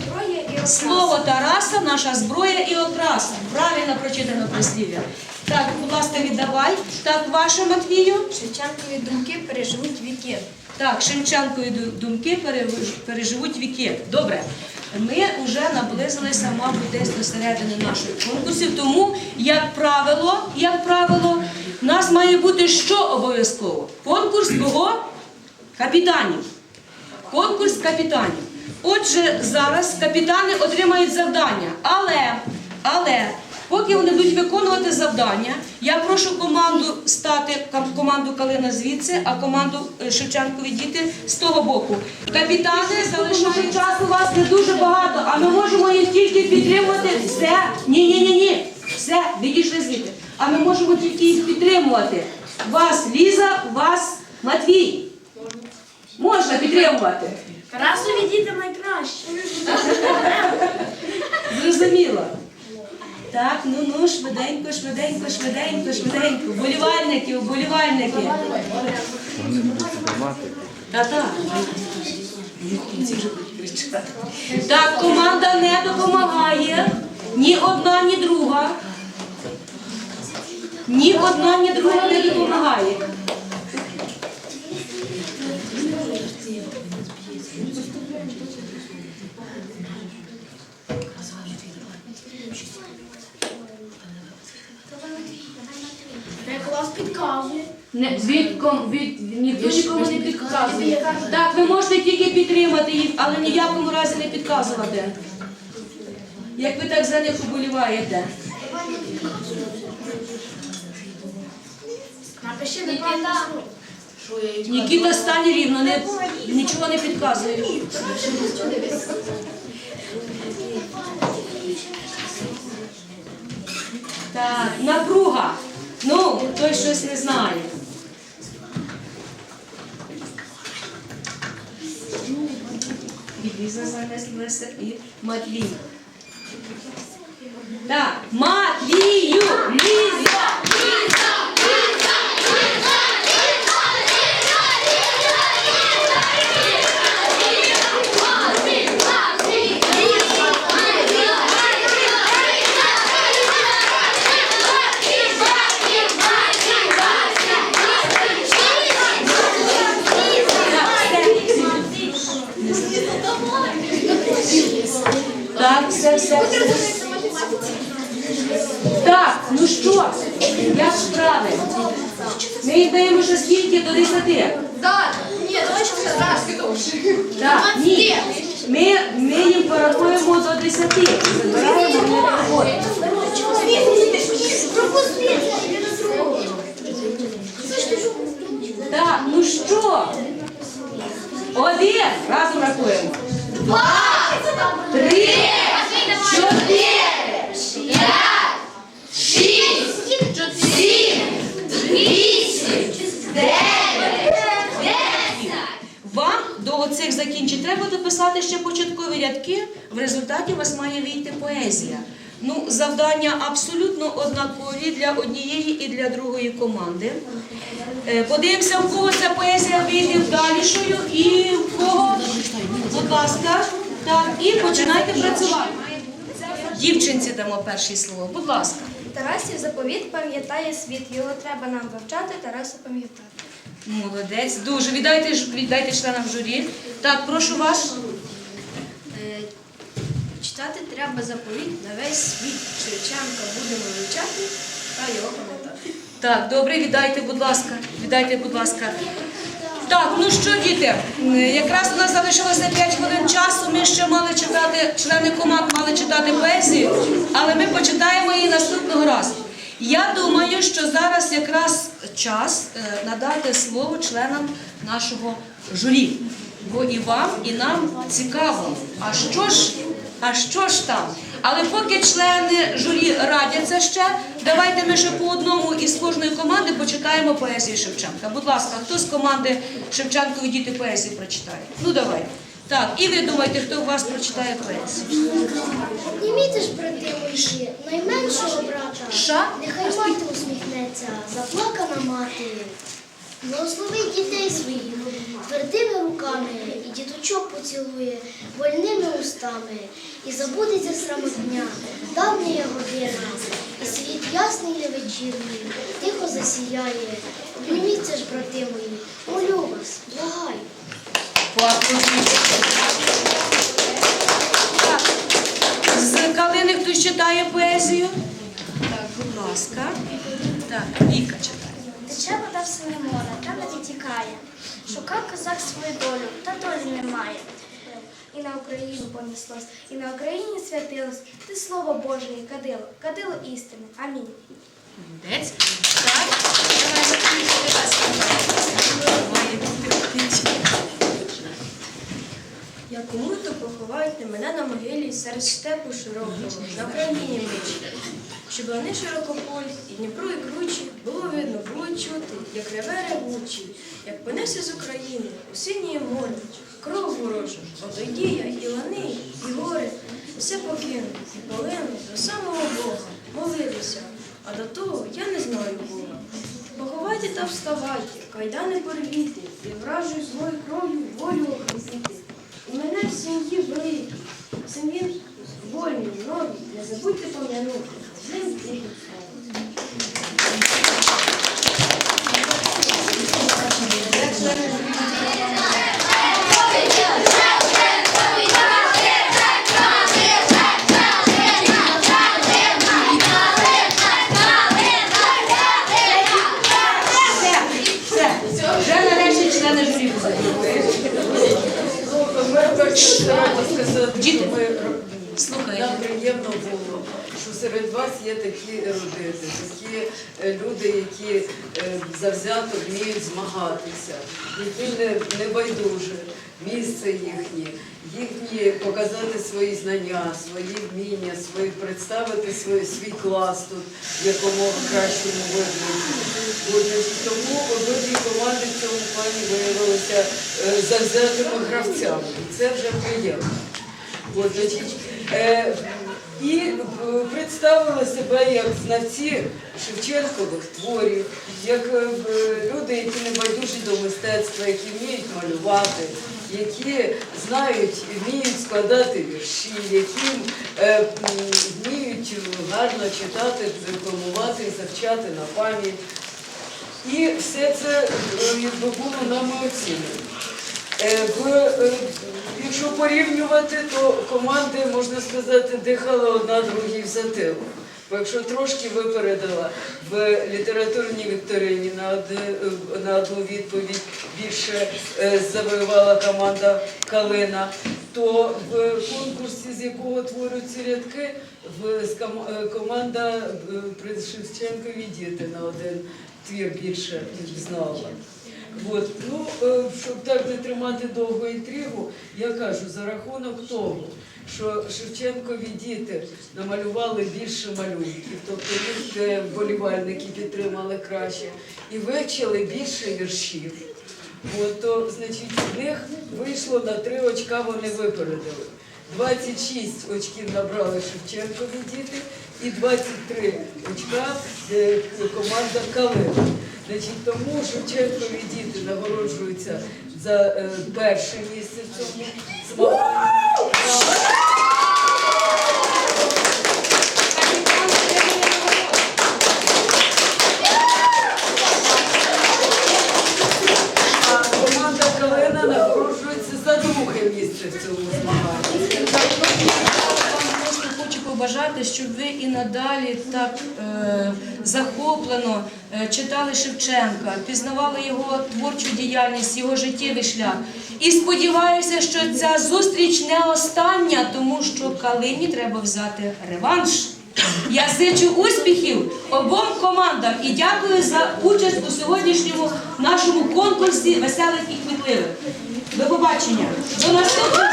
зброя і окраса. Слово Тараса, наша зброя і окраса. Правильно прочитано прислів'я. Так, будь ласка, віддавай. Так, ваше Матвію. Шевченкові думки переживуть віки. Так, Шевченкові думки переживуть віки. Добре. Ми вже наблизилися, мабуть, десь до середини наших конкурсів. Тому, як правило, як правило, нас має бути що обов'язково? Конкурс кого? Капітанів. Конкурс капітанів. Отже, зараз капітани отримають завдання. Але, але, поки вони будуть виконувати завдання, я прошу команду стати команду Калина звідси, а команду е, Шевченкові діти з того боку. Капітани, залишають часу у вас не дуже багато, а ми можемо їх тільки підтримувати. Все. Ні, ні, ні, ні. Все, відійшли звідти. А ми можемо тільки їх підтримувати. Вас Ліза, вас Матвій. Можна підтримувати. Красові діти найкраще. Зрозуміло. Так, ну ну, швиденько, швиденько, швиденько, швиденько. Вболівальники, вболівальники. Та-та. Так, команда не допомагає. Ні одна, ні друга. Ні одна, ні друга не допомагає. Як вас підказує. Не, від, ком- від, ніхто нікому не підказує. Так, ви можете тільки підтримати їх, але ні в якому разі не підказувати. Як ви так за них уболіваєте. Напиши. Нікіта стань рівно, не, нічого не підказуєш. Так, напруга. Ну, той щось не знає. Біліза Ліза занеслася і Матвій. Так, Матлію! Ліза! Все, все. Так, ну що, як справи? Ми даємо ще скільки до 10. Так, ні, давай ще трошки довше. Так, ні. Ми, ми їм порахуємо до 10. Забираємо вони роботи. Так, ну що? Один. Разом рахуємо. Два. Три, чотири, п'ять, шість, сім, вісім, дев'ять, десять. Вам до оцих закінчень треба дописати ще початкові рядки. В результаті у вас має вийти поезія. Ну, завдання абсолютно однакові для однієї і для другої команди. Е, Подивимося, в кого ця поезія вийде вдалішою і в кого, будь ласка, так, і починайте працювати. Дівчинці дамо перше слово, будь ласка. Тарасів заповіт пам'ятає світ. Його треба нам вивчати, Тараса пам'ятати. Молодець, дуже. Віддайте, віддайте членам журі. Так, прошу вас. Е, Читати треба заповіт на весь світ. Шевченка будемо вивчати та його пам'ятати. Так, добре, віддайте, будь ласка. Віддайте, будь ласка. Так, ну що, діти, якраз у нас залишилося 5 хвилин часу. Ми ще мали читати, члени команд мали читати поезію, але ми почитаємо її наступного разу. Я думаю, що зараз якраз час е, надати слово членам нашого журі. Бо і вам, і нам цікаво. А що ж, а що ж там? Але поки члени журі радяться ще, давайте ми ще по одному із кожної команди почитаємо поезію Шевченка. Будь ласка, хто з команди Шевченкові діти поезії прочитає? Ну давай. Так, і ви думаєте, хто у вас прочитає поезію? Обніміте ж, брати мої, найменшого брата. Ша? Нехай мати усміхнеться, заплакана мати. Благословить дітей своїх твердими руками і діточок поцілує вольними устами, і забудеться срами дня, давня година, і світ ясний і вечірній, тихо засіяє. Обніміться ж, брати мої, молю вас, благаю. З калини хтось читає поезію? Так, будь ласка. Так, Віка читає. Тече вода в синє тікає. Шукав козак свою долю, та долі немає. І на Україну понеслось, і на Україні святилось, ти слово Боже і кадило, кадило істини. Амінь. Молодець. Так. Давай закінчуй, будь ласка. Має бути. Як кому-то поховайте мене на могилі серед степу широкого, на країні мичі. Щоб вони широкополі, і Дніпро, і кручі, було видно, було чути, як реве ревучі, як понесе з України у синє море, кров ворожа, отойді я і лани, і гори, все покину, і полину до самого Бога, молилися, а до того я не знаю Бога. Поховайте та вставайте, кайдани порвіти, і вражу злою кров'ю волю охрестити. У мене в сім'ї великий, сім'ї вольні, нові, не забудьте пом'янути. 那你 люди, які е, завзято вміють змагатися, які не, байдуже місце їхнє, їхні показати свої знання, свої вміння, свої представити свій, свій клас тут в якомога кращому вигляді. Тому обидві команди в цьому плані виявилися е, завзятими гравцями. Це вже приємно. І е, представили себе як знавці Шевченкових творів, як е, люди, які не байдужі до мистецтва, які вміють малювати, які знають і вміють складати вірші, які е, вміють гарно читати, декламувати, завчати на пам'ять. І все це було нами оцінено. Е, в, е, Якщо порівнювати, то команди, можна сказати, дихали одна другій в затилок. Бо якщо трошки випередила в літературній вікторині на, е, одну відповідь більше завоювала команда Калина, то в конкурсі, з якого творюються рядки, в, ком- команда при Шевченкові діти на один твір більше знала. От, ну, е, щоб так не тримати довго інтригу, я кажу, за рахунок того, що Шевченкові діти намалювали більше малюнків, тобто їх е, вболівальники підтримали краще, і вивчили більше віршів. От, то, значить, в них вийшло на три очка, вони випередили. 26 очків набрали Шевченкові діти і 23 очка команда Калина. Значить, тому Шевченкові діти нагороджуються за е, перше місце в цьому змаганні. Щоб ви і надалі так е, захоплено е, читали Шевченка, пізнавали його творчу діяльність, його життєвий шлях. І сподіваюся, що ця зустріч не остання, тому що Калині треба взяти реванш. Я зичу успіхів обом командам і дякую за участь у сьогоднішньому нашому конкурсі веселих і квітливих. До побачення. До наступного.